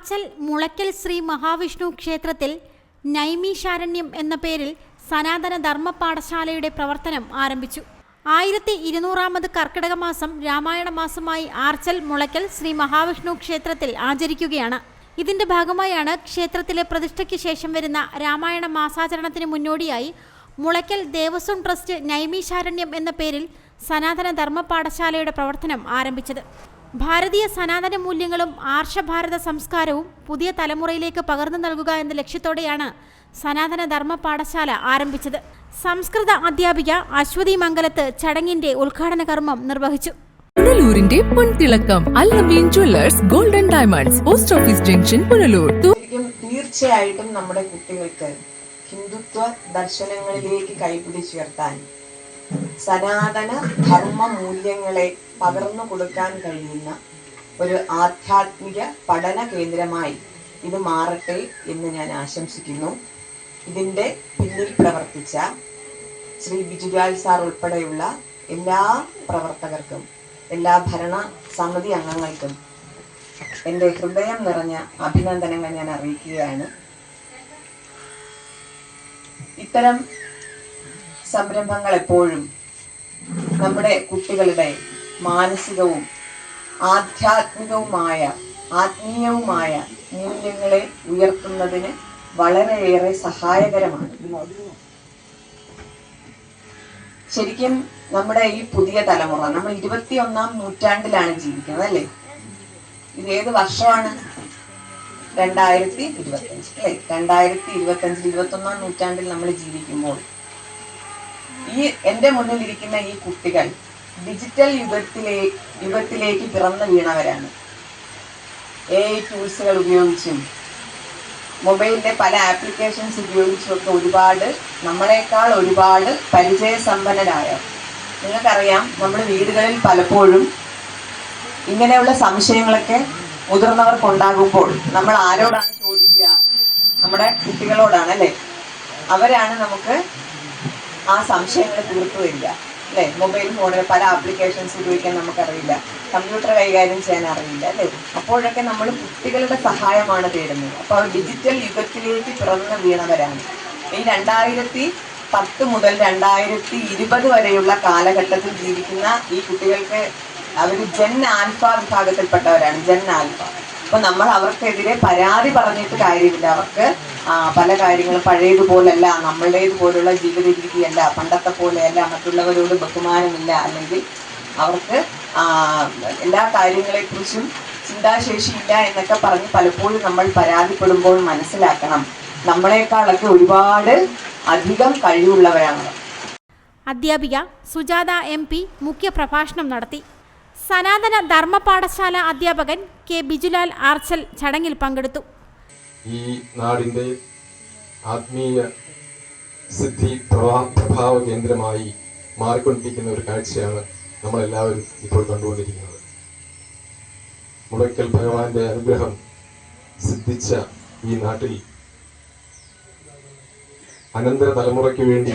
ആർച്ചൽ മുളയ്ക്കൽ ശ്രീ മഹാവിഷ്ണു ക്ഷേത്രത്തിൽ നൈമീശാരണ്യം എന്ന പേരിൽ സനാതന ധർമ്മ പാഠശാലയുടെ പ്രവർത്തനം ആരംഭിച്ചു. ആയിരത്തി ഇരുന്നൂറാമത് കർക്കിടക മാസം രാമായണ മാസമായി ആർച്ചൽ മുളയ്ക്കൽ ശ്രീ മഹാവിഷ്ണു ക്ഷേത്രത്തിൽ ആചരിക്കുകയാണ്. ഇതിന്റെ ഭാഗമായാണ് ക്ഷേത്രത്തിലെ പ്രതിഷ്ഠയ്ക്ക് ശേഷം വരുന്ന രാമായണ മാസാചരണത്തിന് മുന്നോടിയായി മുളയ്ക്കൽ ദേവസ്വം ട്രസ്റ്റ് നൈമീശാരണ്യം എന്ന പേരിൽ സനാതന ധർമ്മ പാഠശാലയുടെ പ്രവർത്തനം ആരംഭിച്ചത്. ഭാരതീയ സനാതന മൂല്യങ്ങളും ആർഷഭാരത സംസ്കാരവും പുതിയ തലമുറയിലേക്ക് പകർന്നു നൽകുക എന്ന ലക്ഷ്യത്തോടെയാണ് സനാതന ധർമ്മ പാഠശാല ആരംഭിച്ചത്. സംസ്കൃത അധ്യാപിക അശ്വതി മംഗലത്ത് ചടങ്ങിന്റെ ഉദ്ഘാടന കർമ്മം നിർവഹിച്ചു. പുനലൂരിന്റെ പൊൻതിളക്കം Allameen jewellers golden diamonds post office junction Punalur. തീർച്ചയായിട്ടും നമ്മുടെ കുട്ടികൾക്ക് ഹിന്ദുത്വ ദർശനങ്ങളിലേക്ക് കൈപിടിച്ചുയർത്താൻ സനാതന ധർമ്മ മൂല്യങ്ങളെ പകർന്നു കൊടുക്കാൻ കഴിയുന്ന ഒരു ആധ്യാത്മിക പഠന കേന്ദ്രമായി ഇത് മാറട്ടെ എന്ന് ഞാൻ ആശംസിക്കുന്നു. ഇതിന്റെ പിന്നിൽ പ്രവർത്തിച്ച ശ്രീ ബിജുരാൽ സാർ ഉൾപ്പെടെയുള്ള എല്ലാ പ്രവർത്തകർക്കും എല്ലാ ഭരണ സമിതി അംഗങ്ങൾക്കും എന്റെ ഹൃദയം നിറഞ്ഞ അഭിനന്ദനങ്ങൾ ഞാൻ അറിയിക്കുകയാണ്. ഇത്തരം സംരംഭങ്ങൾ എപ്പോഴും നമ്മുടെ കുട്ടികളുടെ മാനസികവും ആധ്യാത്മികവുമായ ആത്മീയവുമായ മൂല്യങ്ങളെ ഉയർത്തുന്നതിന് വളരെയേറെ സഹായകരമാണ്. ശരിക്കും നമ്മുടെ ഈ പുതിയ തലമുറ നമ്മൾ ഇരുപത്തിയൊന്നാം നൂറ്റാണ്ടിലാണ് ജീവിക്കുന്നത് അല്ലേ? ഇത് ഏത് വർഷമാണ്? രണ്ടായിരത്തി ഇരുപത്തഞ്ച് അല്ലെ? രണ്ടായിരത്തി ഇരുപത്തഞ്ചിൽ ഇരുപത്തൊന്നാം നൂറ്റാണ്ടിൽ നമ്മൾ ജീവിക്കുമ്പോൾ ഈ മുന്നിൽ ഇരിക്കുന്ന ഈ കുട്ടികൾ ഡിജിറ്റൽ യുഗത്തിലേ യുഗത്തിലേക്ക് പിറന്നു വീണവരാണ്. എ ഐ ടൂൾസുകൾ ഉപയോഗിച്ചും മൊബൈലിലെ പല ആപ്ലിക്കേഷൻസ് ഉപയോഗിച്ചും ഒക്കെ ഒരുപാട് നമ്മളെക്കാൾ ഒരുപാട് പരിചയസമ്പന്നരായ നിങ്ങൾക്കറിയാം നമ്മൾ വീടുകളിൽ പലപ്പോഴും ഇങ്ങനെയുള്ള സംശയങ്ങളൊക്കെ മുതിർന്നവർക്ക് ഉണ്ടാകുമ്പോൾ നമ്മൾ ആരോടാണ് ചോദിക്കുക? നമ്മുടെ കുട്ടികളോടാണ് അല്ലേ? അവരാണ് നമുക്ക് ആ സംശയങ്ങൾ തീർത്തു തരിക അല്ലേ മൊബൈൽ ഫോണിൽ പല ആപ്ലിക്കേഷൻസ് ഉപയോഗിക്കാൻ നമുക്കറിയില്ല. കമ്പ്യൂട്ടർ കൈകാര്യം ചെയ്യാൻ അറിയില്ല അല്ലേ? അപ്പോഴൊക്കെ നമ്മൾ കുട്ടികളുടെ സഹായമാണ് തേടുന്നത്. അപ്പോൾ ഡിജിറ്റൽ യുഗത്തിലേക്ക് പിറന്നു വീണവരാണ്. ഈ രണ്ടായിരത്തി പത്ത് മുതൽ രണ്ടായിരത്തി ഇരുപത് വരെയുള്ള കാലഘട്ടത്തിൽ ജീവിക്കുന്ന ഈ കുട്ടികൾക്ക് അവർ ജൻ ആൽഫ വിഭാഗത്തിൽപ്പെട്ടവരാണ്. ജൻ ആൽഫ അപ്പൊ നമ്മൾ അവർക്കെതിരെ പരാതി പറഞ്ഞിട്ട് കാര്യമില്ല. അവർക്ക് പല കാര്യങ്ങളും പഴയതുപോലല്ല നമ്മളുടേതുപോലുള്ള ജീവിത രീതിയല്ല പണ്ടത്തെ പോലെയല്ല മറ്റുള്ളവരോട് ബഹുമാനമില്ല അല്ലെങ്കിൽ അവർക്ക് എല്ലാ കാര്യങ്ങളെക്കുറിച്ചും ചിന്താശേഷിയില്ല എന്നൊക്കെ പറഞ്ഞ് പലപ്പോഴും നമ്മൾ പരാതിപ്പെടുമ്പോൾ മനസ്സിലാക്കണം. നമ്മളെക്കാളൊക്കെ ഒരുപാട് അധികം കഴിവുള്ളവരാണ്. അധ്യാപിക സുജാത എം പി മുഖ്യപ്രഭാഷണം നടത്തി. സനാതന ധർമ്മ പാഠശാല അധ്യാപകൻ കെ ബിജുലാൽ ആർച്ചൽ ചടങ്ങിൽ പങ്കെടുത്തു. ഈ നാടിന്റെ ആത്മീയ സിദ്ധി പ്രഭാ പ്രഭാവ കേന്ദ്രമായി മാറിക്കൊണ്ടിരിക്കുന്ന ഒരു കാഴ്ചയാണ് നമ്മളെല്ലാവരും ഇപ്പോൾ കണ്ടുകൊണ്ടിരിക്കുന്നത്. മുളയ്ക്കൽ ഭഗവാന്റെ അനുഗ്രഹം സിദ്ധിച്ച ഈ നാട്ടിൽ അനന്തര തലമുറയ്ക്ക് വേണ്ടി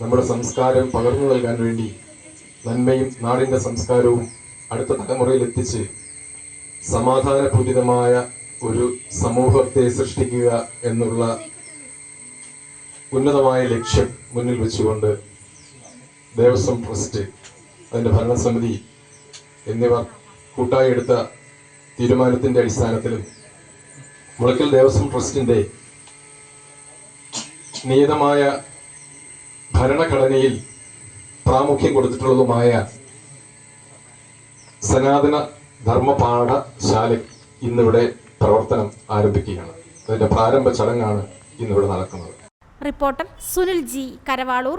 നമ്മുടെ സംസ്കാരം പകർന്നു നൽകാൻ വേണ്ടി നന്മയും നാടിന്റെ സംസ്കാരവും അടുത്ത തലമുറയിൽ എത്തിച്ച് സമാധാനപൂരിതമായ ഒരു സമൂഹത്തെ സൃഷ്ടിക്കുക എന്നുള്ള ഉന്നതമായ ലക്ഷ്യം മുന്നിൽ വെച്ചുകൊണ്ട് ദേവസ്വം ട്രസ്റ്റ് അതിന്റെ ഭരണസമിതി എന്നിവർ കൂട്ടായി എടുത്ത തീരുമാനത്തിന്റെ അടിസ്ഥാനത്തിലും മുളക്കൽ ദേവസ്വം ട്രസ്റ്റിന്റെ നിയതമായ ഭരണഘടനയിൽ പ്രാമുഖ്യം കൊടുത്തിട്ടുള്ളതുമായ സനാതന ധർമ്മപാഠശാല ഇന്നിവിടെ പ്രവർത്തനം ആരംഭിക്കുകയാണ്. അതിന്റെ പ്രാരംഭ ചടങ്ങാണ് ഇന്നിവിടെ നടക്കുന്നത്. Reporter Sunil G Karavaloor.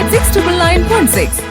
nine six triple nine one six